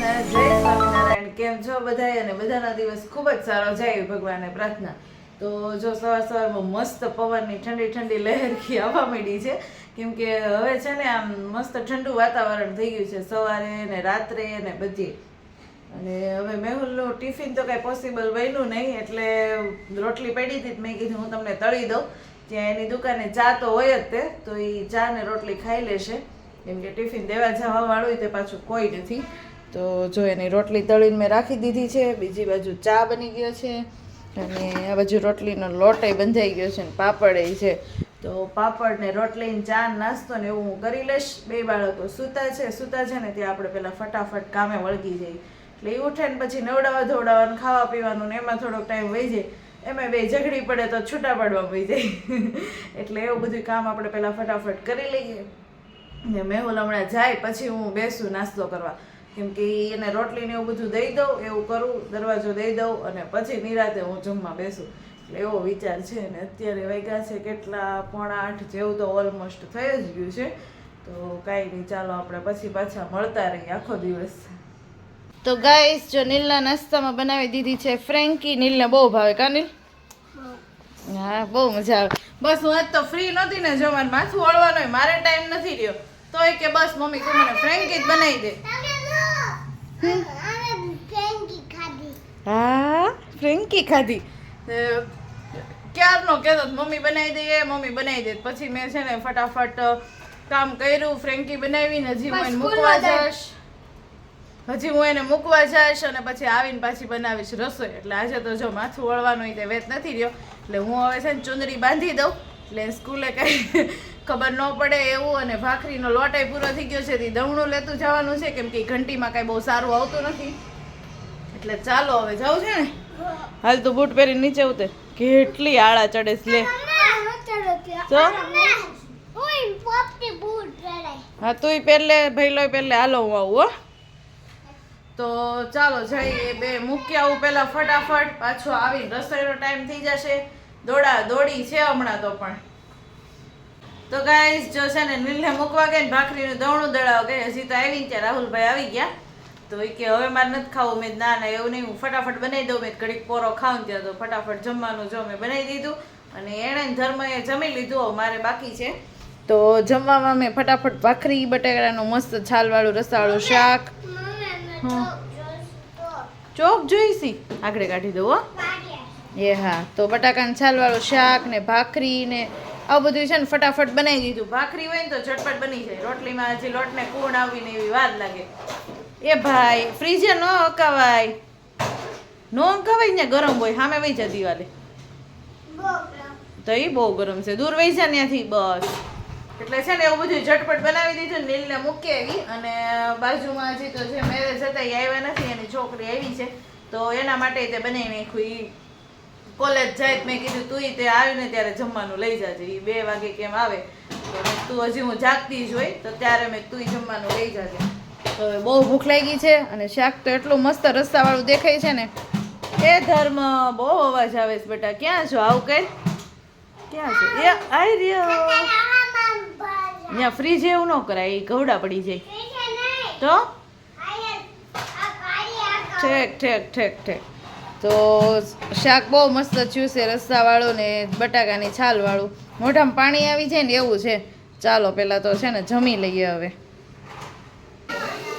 કૃષ્ણ જય સ્વામિનારાયણ. કેમ છો બધાય? અને બધાના દિવસ ખૂબ જ સારો. જાય ભગવાનને પ્રાર્થના. તો જો સવાર સવારમાં મસ્ત પવનની ઠંડી ઠંડી લહેરખી આવવા માંડી છે. કેમ કે હવે છે ને આમ મસ્ત ઠંડુ વાતાવરણ થઈ ગયું છે સવારે ને રાત્રે ને બધી. અને હવે મેહુલનું ટિફિન તો કાંઈ પોસિબલ બન્યું નહીં, એટલે રોટલી પડી હતી મેં કીધું હું તમને તળી દઉં. ત્યાં એની દુકાને ચા તો હોય જ તે, તો એ ચા ને રોટલી ખાઈ લેશે. કેમ કે ટિફિન દેવા જવા વાળું તે પાછું કોઈ નથી. તો જો એની રોટલી તળીને મેં રાખી દીધી છે, બીજી બાજુ ચા બની ગયો છે અને આ બાજુ રોટલીનો લોટય બંધાઈ ગયો છે ને પાપડ એ છે. તો પાપડ ને રોટલી ચા નાસ્તો ને એવું હું કરી લઈશ. બે બાળકો સૂતા છે સૂતા છે ને ત્યાં આપણે પહેલાં ફટાફટ કામે વળગી જઈએ. એટલે એ ઉઠે ને પછી નવડાવવા ધોવડાવવાનું ખાવા પીવાનું ને એમાં થોડોક ટાઈમ વહી જાય. એમાં બે ઝઘડી પડે તો છૂટા પાડવા વહી જાય. એટલે એવું બધું કામ આપણે પહેલાં ફટાફટ કરી લઈએ. ને મેહુલ હમણાં જાય, પછી હું બેસું નાસ્તો કરવા. કેમ કે એને રોટલી ને એવું બધું દઈ દઉં, એવું કરું, દરવાજો દઈ દઉં અને પછી નિરાતે હું જમવા બેસું. એટલે એવો વિચાર છે ને અત્યારે વાગ્યા છે કેટલા, પોણા આઠ જેવું તો ઓલમોસ્ટ થઈ જ ગયું છે. તો કાંઈ નહીં, ચાલો આપણે પછી પાછા મળતા રહીએ આખો દિવસ. તો ગાઈસ જો નીલના નાસ્તામાં બનાવી દીધી છે ફ્રેન્કી નીલને બહુ ભાવે, કા નીલ? હા, બહુ મજા આવે. બસ હું આજ તો ફ્રી નહોતી ને જો મારે માથું વળવાનું હોય, મારે ટાઈમ નથી રહ્યો. તોય કે બસ મમ્મી, તું મને ફ્રેન્કી જ બનાવી દે. હા ફ્રેન્કી ખાધી. ક્યારનો કહેતો મમ્મી બનાવી દઈએ મમ્મી બનાવી દે. પછી મેં છે ને ફટાફટ કામ કર્યું ફ્રેન્કી બનાવીને હજી હું એને મૂકવા જઈશ. હજી હું એને મૂકવા જઈશ અને પછી આવીને પાછી બનાવીશ રસોઈ. એટલે આજે તો જો માથું વળવાનું હોય તે વેત નથી રહ્યો. એટલે હું હવે છે ને ચુંદડી બાંધી દઉં. એટલે સ્કૂલે કઈ ખબર ન પડે એવું અને ભાખરીનો લોટાઈ પૂરો થઈ ગયો છે તે દવણું લેતું જવાનું છે કેમ કે ઘંટીમાં કાંઈ બહુ સારું આવતું નથી. એટલે ચાલો હવે જવું છે ને? હાલ તું બૂટ પહેરી નીચે ઉતર. કેટલી આળા ચડે છે લે? હા તું પહેલે ભઈલોય પહેલે હાલો હું આવું હો. તો ચાલો જઈએ બે. મૂકી આવું પહેલાં ફટાફટ. પાછો આવીને રસોઈનો ટાઈમ થઈ જશે. દોડા દોડી છે હમણાં તો પણ. તો ગાઈસ જો છે ને નીલને મૂકવા ગઈ ને ભાખરીનું દવણું દળાવ ગઈ હજી તો આવી ને ત્યાં રાહુલભાઈ આવી ગયા. તો એ કે હવે મારે નથી ખાવું મેં ના ના એવું નહીં હું ફટાફટ બનાવી દઉં મેં ઘડીક પોરો ખાઉં ત્યાં તો ફટાફટ જમવાનું જો મેં બનાવી દીધું. અને એણે ધર્મએ જમી લીધું મારે બાકી છે. તો જમવામાં મેં ફટાફટ ભાખરી બટાકાનું મસ્ત છાલવાળું રસાવાળું શાક. ચોક જોઈશી? આગળ કાઢી દઉં હો. એ હા તો બટાકાનું છાલવાળું શાક ને ભાખરી ને આ બધું છે ને ફટાફટ બનાવી દીધું. ભાખરી હોય ને તો ઝટપટ બની જાય. રોટલીમાં હજી લોટને કૂણ આવીને એવી વાત લાગે. એ ભાઈ ફ્રીજે ન અકાવાય. ન અકાવાય ને ગરમ હોય, સામે વહી જા દિવાલે. તો એ બહુ ગરમ છે. દૂર વહી જાય ત્યાંથી, બસ. એટલે છે ને એવું બધું ઝટપટ બનાવી દીધું નીલને મૂકી આવી. અને બાજુમાં હજી તો જે મેરેજ હતા, એ આવ્યા નથી, એની છોકરી આવી છે. તો એના માટે તે બનાવી નાખ્યું ઈ. કોલેજ જાય મેં કીધું તું તે આવીને ત્યારે જમવાનું લઈ જાજે. એ બે વાગે કેમ આવે? તું હજી હું જાગતી જ હોય તો ત્યારે મેં તું જમવાનું લઈ જાજે. તો બહુ ભૂખ લાગી છે અને શાક તો એટલું મસ્ત રસ્તાવાળું દેખાય છે ને. એ ધર્મ બહુ અવાજ આવે છે બેટા. ક્યાં છો? આવું કઈ? ક્યાં છો? એ આઈ રહ્યો. અહીંયા ફ્રીજ એવું ન કરાય એ ગવડા પડી જાય. તો? ઠેક ઠેક ઠેક ઠેક. તો શાક બહુ મસ્ત થયું છે રસ્સાવાળું ને બટાકાની છાલવાળું. મોઢામાં પાણી આવી જાય ને એવું છે. ચાલો પહેલાં તો છે ને જમી લઈએ હવે.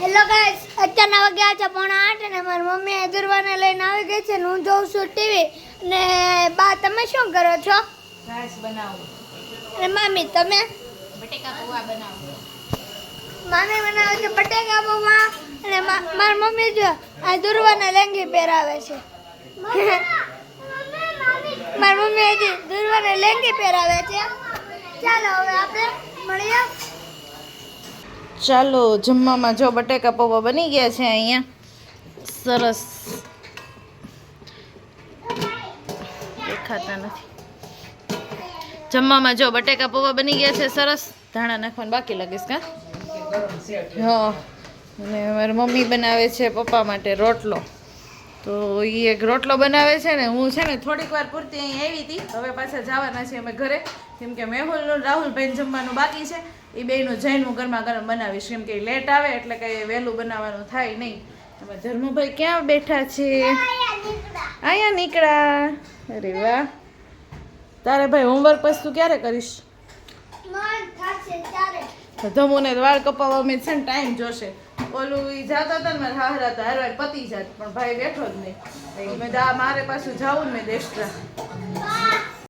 હેલો ગાઈસ અત્યારના વાગ્યા છે પોણા આઠ અને મારી મમ્મી અજુરવાને લઈને આવી ગઈ છે ને હું જોઉં છું ટીવી. ને બા તમે શું કરો છો? ઘાસ બનાવો. અને મમ્મી તમે? બટેકા પૌવા બનાવો. મામી બનાવે છે બટેકા પૌવા. અને મા- મારી મમ્મી જો આ દુર્વાને લેંગી પહેરાવે છે. મારી મમ્મી હજી દુર્વાને લેંગી પહેરાવે છે. ચાલો હવે આપણે મળીએ. ચાલો, જમવામાં જો બટેકા પૌવા બની ગયા છે અહીંયા. સરસ. દેખાતા નથી. જમવામાં જો બટેકા પૌવા બની ગયા છે, સરસ. ધાણા નાખવાનું બાકી લાગીશ, કા? હા. અને મારી મમ્મી બનાવે છે પપ્પા માટે રોટલો. તો એ એક રોટલો બનાવે છે ને હું છે ને થોડીક વાર પૂરતી અહીં આવી હતી. હવે પાછા જવાના છીએ અમે ઘરે. કેમ કે મેહુલનું રાહુલભાઈ જમવાનું બાકી છે. એ બેનું જઈને હું ગરમા ગરમ બનાવીશ. કેમ કે લેટ આવે એટલે કંઈ વહેલું બનાવવાનું થાય નહીં. અમે ધર્મભાઈ ક્યાં બેઠા છે? અહીંયા નીકળ્યા. અરે વાહ. તારે ભાઈ હોમવર્ક પછી તું ક્યારે કરીશ? ધમુને વાળ કપાવવા મેં છે ને ટાઈમ જોશે. ઓલું ઈ જાતા હતા ને મારા હાહરા હતા હારવાર પતી જાત, પણ ભાઈ બેઠો જ નહીં. મેં મારે પાછું જવું ને મેં એક્સ્ટ્રા